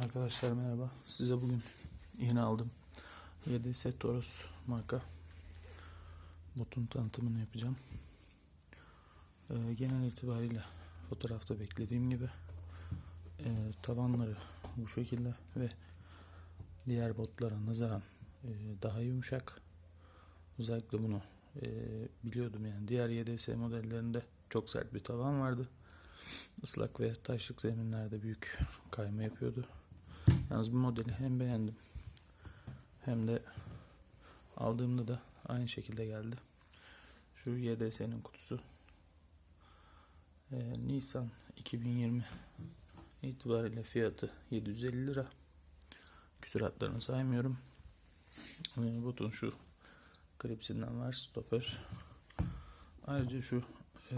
Arkadaşlar merhaba. Size bugün yeni aldım. 7S Toros marka botun tanıtımını yapacağım. Ee, genel itibariyle fotoğrafta beklediğim gibi e, tabanları bu şekilde ve diğer botlara nazaran e, daha yumuşak. Özellikle bunu e, biliyordum yani. Diğer 7S modellerinde çok sert bir tavan vardı. Islak ve taşlık zeminlerde büyük kayma yapıyordu. Yalnız bu modeli hem beğendim hem de aldığımda da aynı şekilde geldi. Şu YDS'nin kutusu. Ee, Nisan 2020 itibariyle fiyatı 750 lira. Küsuratlarını saymıyorum. Ee, butun şu klipsinden var stopper. Ayrıca şu e,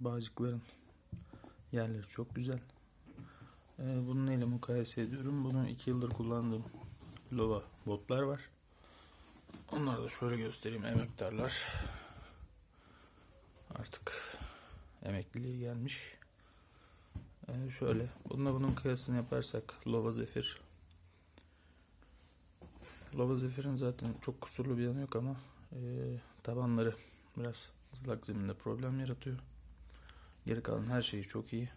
bağcıkların yerleri çok güzel. Ee, bunun ile mukayese ediyorum. Bunu 2 yıldır kullandığım Lova botlar var. Onları da şöyle göstereyim. Emektarlar. Artık emekliliğe gelmiş. Ee, şöyle. Bununla bunun kıyasını yaparsak Lova Zephyr. Lova Zephyr'in zaten çok kusurlu bir yanı yok ama e, tabanları biraz ıslak zeminde problem yaratıyor. Geri kalan her şeyi çok iyi.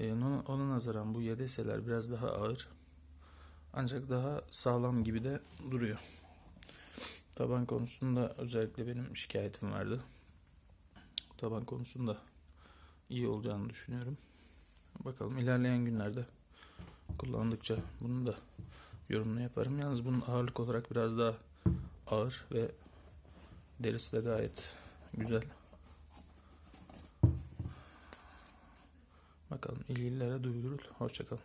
Ona, ona nazaran bu YDS'ler biraz daha ağır. Ancak daha sağlam gibi de duruyor. Taban konusunda özellikle benim şikayetim vardı. Taban konusunda iyi olacağını düşünüyorum. Bakalım ilerleyen günlerde kullandıkça bunu da yorumunu yaparım. Yalnız bunun ağırlık olarak biraz daha ağır ve derisi de gayet güzel. Bakalım ilgililere duyurulur. Hoşçakalın.